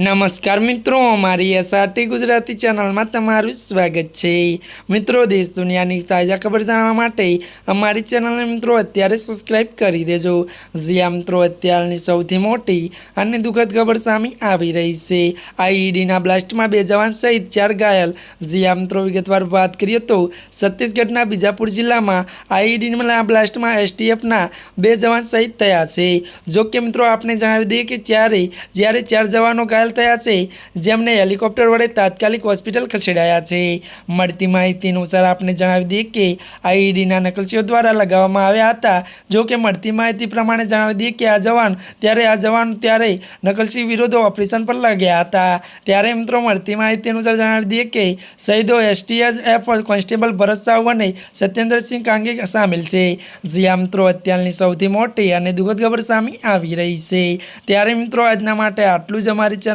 નમસ્કાર મિત્રો, અમારી એસઆરટી ગુજરાતી ચેનલમાં તમારું સ્વાગત છે. મિત્રો, દેશ દુનિયાની તાજા ખબર જાણવા માટે અમારી ચેનલને મિત્રો અત્યારે સબસ્ક્રાઇબ કરી દેજો. જ્યાં મિત્રો, અત્યારની સૌથી મોટી અને દુઃખદ ખબર સામે આવી રહી છે. આઈઈડીના બ્લાસ્ટમાં બે જવાન સહિત ચાર ઘાયલ. જ્યાં મિત્રો, વિગતવાર વાત કરીએ તો છત્તીસગઢના બીજાપુર જિલ્લામાં આઈઈડીના બ્લાસ્ટમાં એસટીએફના બે જવાન શહીદ થયા છે. જો કે મિત્રો, આપને જણાવી દઈએ કે ત્યારે જ્યારે ચાર જવાનો ઘાયલ થયા છે જેમને હેલિકોપ્ટર વડે તાત્કાલિક હોસ્પિટલ ખસેડાયા છે. મળતી માહિતી અનુસાર આપને જણાવી દઈએ કે આઈઈડીના નકલચીઓ દ્વારા લગાવવામાં આવ્યા હતા. જો કે મળતી માહિતી પ્રમાણે જણાવી દઈએ કે આ જવાન, ત્યારે આ જવાન ત્યારે નકલચી વિરુદ્ધ ઓપરેશન પર લાગ્યા હતા. ત્યારે મિત્રો મળતી માહિતી અનુસાર જણાવી દઈએ કે શહીદો એસટીએફ કોન્સ્ટેબલ ભરત સાહુ અને સત્યેન્દ્રસિંહ કાંગે સામેલ છે. જ્યાં મિત્રો અત્યારની સૌથી મોટી અને દુઃખદ ખબર સામે આવી રહી છે. ત્યારે મિત્રો આજના માટે આટલું જ અમારી